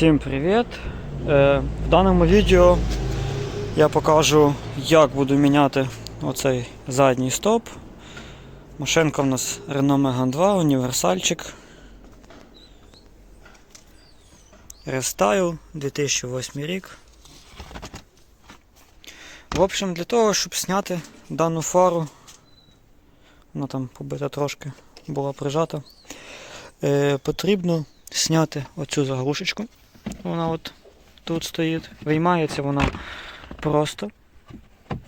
Всім привіт! Е, В даному відео я покажу, як буду міняти оцей задній стоп. Машинка в нас Renault Megane 2, універсальчик. Рестайл 2008 рік. В общем, для того, щоб зняти дану фару, вона там побита трошки, була прижата, е, потрібно зняти оцю заглушечку. Вона от тут стоїть. Виймається вона просто.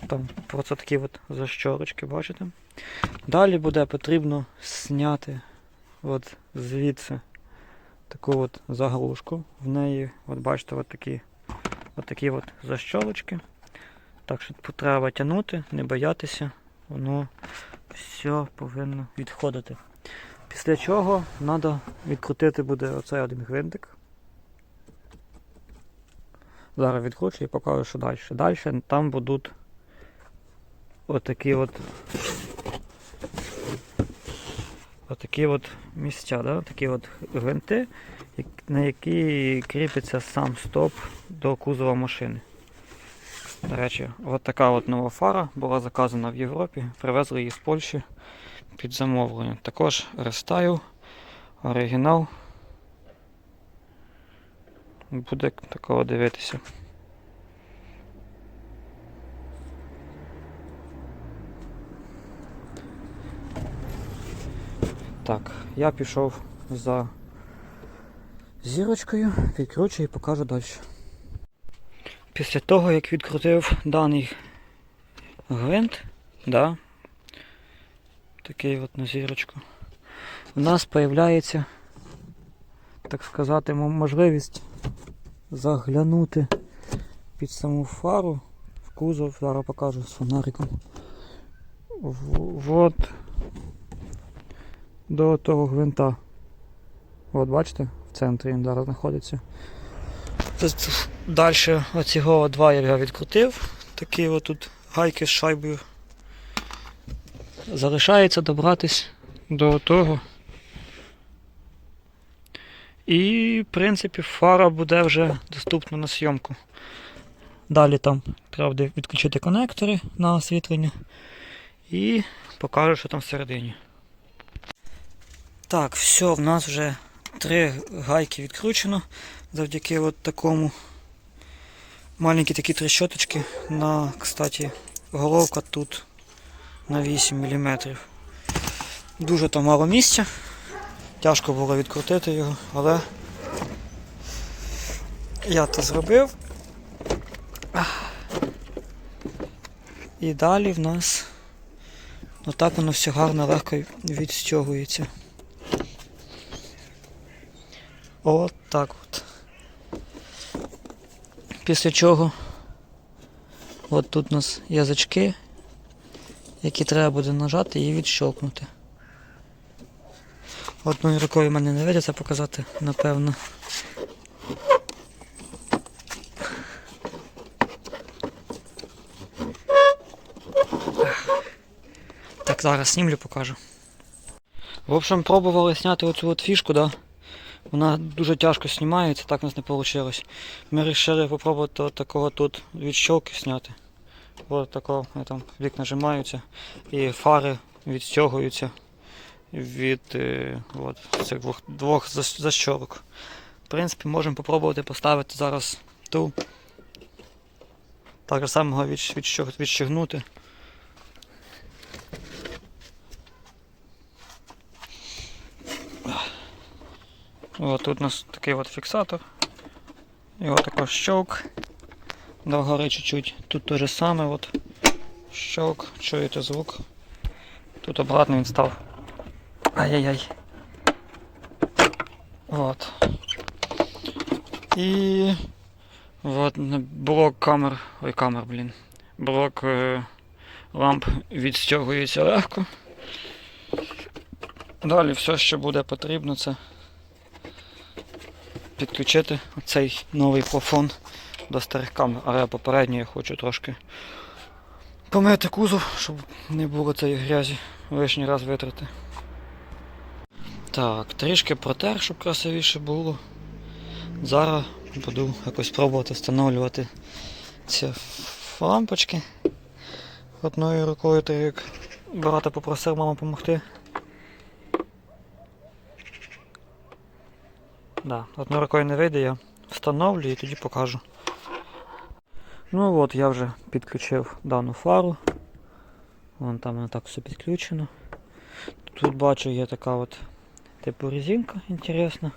Там просто такі от защорочки, бачите? Далі буде потрібно зняти от звідси таку от заглушку. В неї, от бачите, от такі, от такі от защолочки. Так що треба тягнути, не боятися, воно все повинно відходити. Після чого треба відкрутити буде оцей один гвинтик. Зараз відкручу і покажу, що далі. Далі там будуть отакі от отакі от місця, да? такі от гвинти, на які кріпиться сам стоп до кузова машини. До речі, от така от нова фара була заказана в Європі, привезли її з Польщі під замовлення. Також рестайл, оригінал. Буде такого дивитися. Так, я пішов за зірочкою, відкручую і покажу далі. Після того, як відкрутив даний гвинт, да, такий от на зірочку, у нас з'являється, так сказати, можливість заглянути під саму фару в кузов, зараз покажу з фонариком. В- до того гвинта. От бачите, в центрі він зараз знаходиться. Далі оцього два я відкрутив. Такі от тут гайки з шайбою. Залишається добратись до того. І, в принципі, фара буде вже доступна на зйомку. Далі там треба відключити конектори на освітлення і покажу, що там всередині. Так, все, в нас вже три гайки відкручено завдяки от такому маленькі такі трещоточки на, кстати, головка тут на 8 мм. Дуже там мало місця. Тяжко було відкрутити його, але я це зробив. І далі в нас отак воно все гарно легко відстягується. От так от. Після чого от тут у нас язички, які треба буде нажати і відщолкнути. Одною рукою в мене не вийде показати, напевно. Так, зараз знімлю покажу. В общем, пробували зняти оцю от фішку, да? Вона дуже тяжко знімається, так у нас не вийшло. Ми вирішили спробувати от такого тут від зняти. Ось такого, там вік нажимаються і фари відстягуються від е, от, цих двох, двох защолок. В принципі, можемо спробувати поставити зараз ту. Так само відщ- відщог- відщегнути. От тут у нас такий от фіксатор. От також щелк. Догори чуть-чуть. Тут те же саме от. Щелк, чуєте звук. Тут обратно він став. Ай-яй-яй. От. І от блок камер. Ой, камер, блін. Блок е, ламп відстягується легко. Далі все, що буде потрібно, це підключити цей новий плафон до старих камер. Але попередньо я хочу трошки помити кузов, щоб не було цієї грязі лишній раз витрати. Так, трішки протер, щоб красивіше було. Зараз буду якось пробувати встановлювати ці лампочки одною рукою, так як брата попросив мама допомогти. Да, одною рукою не вийде, я встановлю і тоді покажу. Ну от я вже підключив дану фару. Вон там вона так все підключено. Тут бачу є така от типу резинка інтересна.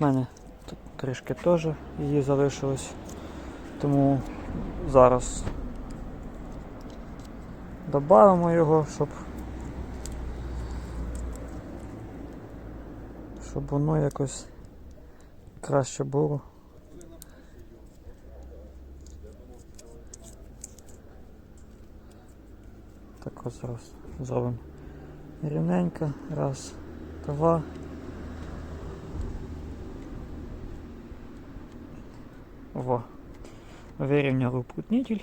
У мене тут трішки теж її залишилось. Тому зараз додамо його, щоб щоб воно якось краще було. Так ось зараз зробимо рівненько. Раз, два. Во. Вирівняли уплотнитель.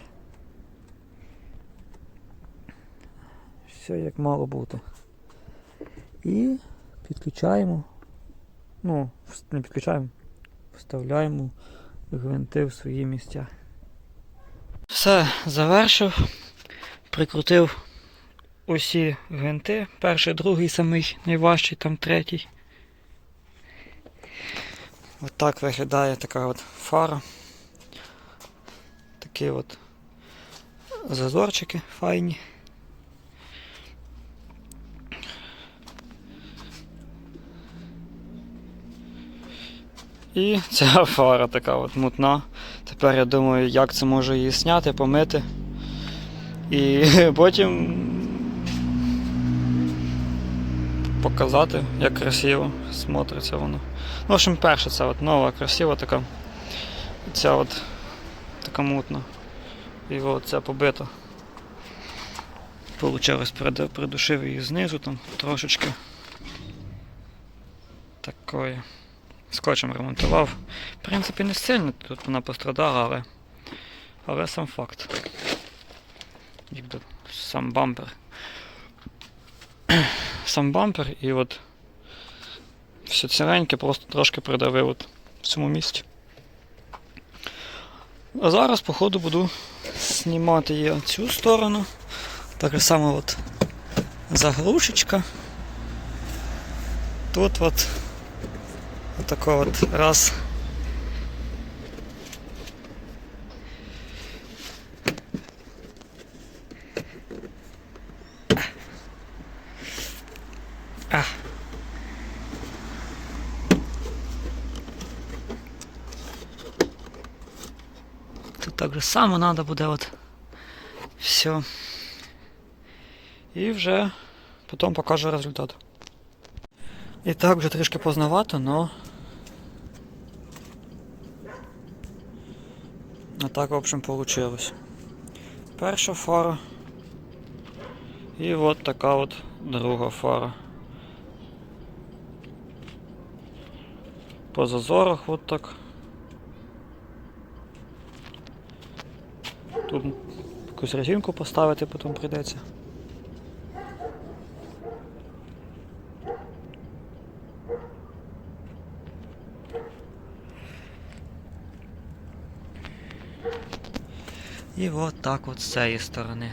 Все як мало бути. І підключаємо. Ну, не підключаємо, вставляємо гвинти в свої місця. Все, завершив. Прикрутив усі гвинти. Перший, другий, самий найважчий, там третій. От так виглядає така от фара. Такі от зазорчики файні. І ця фара така от мутна. Тепер я думаю, як це можу її зняти, помити. І потім показати, як красиво смотриться воно. Ну, в общем, перша це от нова, красива така. Ця от така мутна. І от ця побита. Получилось, придушив її знизу там трошечки. Такої. Скотчем ремонтував. В принципі, не сильно тут вона пострадала, але, але сам факт. Сам бампер. Сам бампер і от все ціленьке просто трошки придавив от в цьому місці. А зараз, походу, буду знімати я цю сторону. Так само от заглушечка. Тут от отако от раз. А. Тут так же само треба буде от все. І вже потім покажу результат. І так вже трішки поздновато, но. А так, в общем, получилось. Перша фара. І от така от друга фара. По зазорах от так. Тут якусь резинку поставити потім прийдеться. І от так от з цієї сторони.